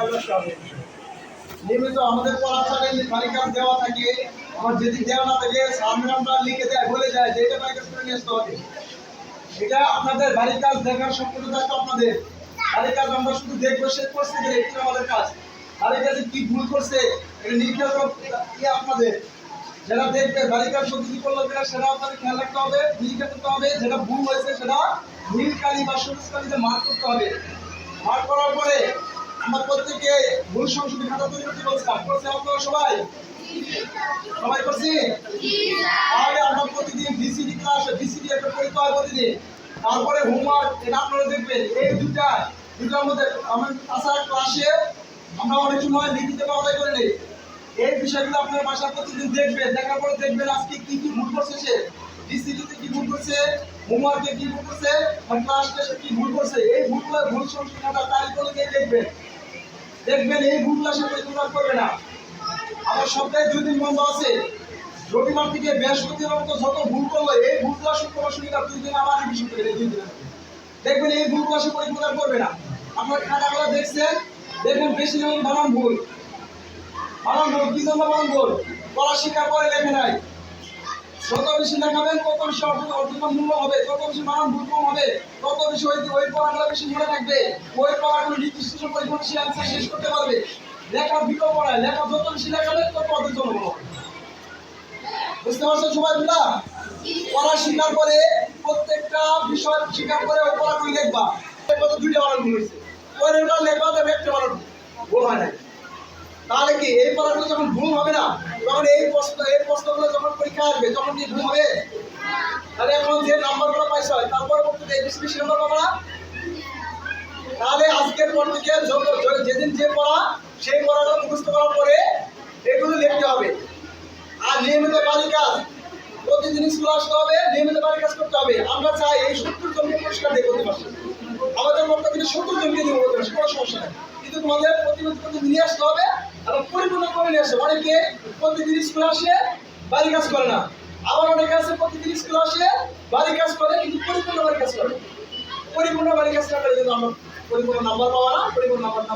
হবে নিয়মিত আমাদের পড়াশালে বাড়ি দেওয়া থাকে, আমার যদি দেওয়া না থাকে সামনে আমরা লিখে দেয়, বলে যায় যে এটা বাড়ি কাজ করে নিয়ে আসতে হবে। এটা আপনাদের বাড়ির কাজ, দেখার সম্পূর্ণ দায়িত্ব আপনাদের। বাড়ির কাজ আমরা শুধু দেখব শেষ করতে গেলে এটা আমাদের কাজ। বাড়ির কাজে কি ভুল করছে, এটা নির্দেশ ইয়ে আপনাদের। যারা দেখবে বাড়ির কাজ সত্যি করল কিনা সেটা আপনাদের খেয়াল রাখতে হবে, নিরীক্ষা করতে হবে, যেটা ভুল হয়েছে সেটা নীল বা সবুজ কালিতে মার্ক করতে হবে। মার্ক করার পরে আমরা প্রত্যেকে ভুল সংশোধনী খাতা তৈরি করতে বলছিলাম করছে আপনারা সবাই? সবাই করছি? তাহলে আমরা প্রতিদিন বিসিডি ক্লাস বিসিডি একটা পরীক্ষা হয় প্রতিদিন। তারপরে হোমওয়ার্ক, এটা আপনারা দেখবেন। এই দুটা দুটার মধ্যে আমার তাছাড়া ক্লাসে আমরা অনেক সময় লিখিতে পাওয়া করে নেই। এই বিষয়গুলো আপনার বাসা প্রতিদিন দেখবেন, দেখার পরে দেখবেন আজকে কি কি ভুল করছে সে। বিসিডিতে কি ভুল করছে, হোমওয়ার্কে কি ভুল করছে, আর ক্লাস টেস্টে কি ভুল করছে। এই ভুলগুলো ভুল সংশোধনটা তারিখ অনুযায়ী দেখবেন। দেখবেন এই ভুলগুলো সে পরিবর্তন করবে না। আমার সপ্তাহে দুই দিন বন্ধ আছে। রবিবার থেকে বৃহস্পতিবার মতো যত ভুল করল, এই ভুলগুলো শুক্রবার শনিবার দুই দিন আবার রিভিশন করে দুই দিন দেখবেন এই ভুলগুলো সে পরিবর্তন করবে না। আপনার খাতাগুলো দেখছেন? দেখবেন বেশি বানান ভুল। বানান ভুল, কি জন্য বানান ভুল? পড়া শিকার করে লেখে নাই। যত বেশি লেখাবেন তত বেশি অর্থ অর্থ মূল্য হবে, তত বেশি ভুল কম হবে, তত বেশি ওই ওই পড়াগুলো বেশি মনে থাকবে ওই পড়াগুলো নির্দিষ্ট পরিমাণ অ্যান্সার শেষ করতে পারবে। লেখা ভিডিও পড়ায়, লেখা যত বেশি লেখাবে তত অধিক জন্য বুঝতে পারছ সবাই মিলা পড়া শিকার করে প্রত্যেকটা বিষয় শিকার করে ওই পড়াগুলি লিখবা। দুইটা বানান ভুল হয়েছে। ওইটা লেখবা একটা তাহলে কি এই পড়াগুলো যখন ভুল হবে না, তখন এই প্রশ্ন, এই প্রশ্নগুলো যখন পরীক্ষা আসবে, তখন কি ভুল হবে? তাহলে এখন যে নাম্বারগুলো পাইছ তারপরে পরবর্তীতে এই বেশি নাম্বার পাবা? না তাহলে আজকের পর থেকে যেদিন যে পড়া, সেই পড়াটা মুখস্থ করার পরে এগুলো লিখতে হবে। আর নিয়মিত বাড়ি কাজ, প্রতিদিন স্কুল আসতে হবে, নিয়মিত বাড়ি কাজ করতে হবে। আমরা চাই এই সত্তর জনকে পরিষ্কার দিয়ে করতে পারছি আমাদের মধ্যে কিন্তু সত্তর জনকে দিয়ে কোনো সমস্যা নেই। কিন্তু তোমাদের প্রতিনিধি নিয়ে আসতে হবে এবং পরিপূর্ণ করে নিয়ে আসে অনেকে প্রতিদিন স্কুল আসে বাড়ি কাজ করে না। আবার অনেকে আছে, প্রতিদিন স্কুল আসে বাড়ি কাজ করে, কিন্তু পরিপূর্ণ বাড়ি কাজ করে। পরিপূর্ণ বাড়ি কাজ না করে কিন্তু আমরা পরিপূর্ণ নাম্বার পাওয়া না, পরিপূর্ণ নাম্বার না